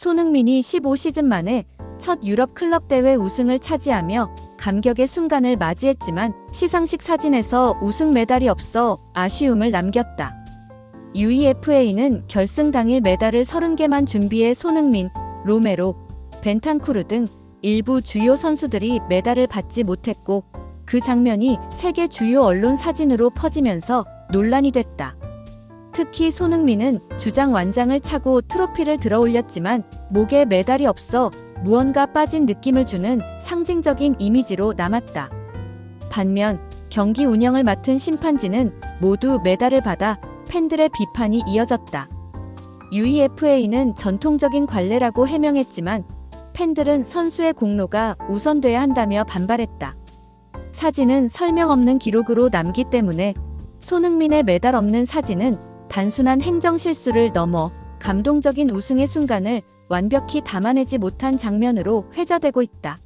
손흥민이 15시즌 만에 첫 유럽 클럽 대회 우승을 차지하며 감격의 순간을 맞이했지만 시상식 사진에서 우승 메달이 없어 아쉬움을 남겼다. UEFA는 결승 당일 메달을 30개만 준비해 손흥민, 로메로, 벤탄쿠르 등 일부 주요 선수들이 메달을 받지 못했고 그 장면이 세계 주요 언론 사진으로 퍼지면서 논란이 됐다. 특히 손흥민은 주장 완장을 차고 트로피를 들어 올렸지만 목에 메달이 없어 무언가 빠진 느낌을 주는 상징적인 이미지로 남았다. 반면 경기 운영을 맡은 심판진은 모두 메달을 받아 팬들의 비판이 이어졌다. UEFA는 전통적인 관례라고 해명했지만 팬들은 선수의 공로가 우선돼야 한다며 반발했다. 사진은 설명 없는 기록으로 남기 때문에 손흥민의 메달 없는 사진은 단순한 행정 실수를 넘어 감동적인 우승의 순간을 완벽히 담아내지 못한 장면으로 회자되고 있다.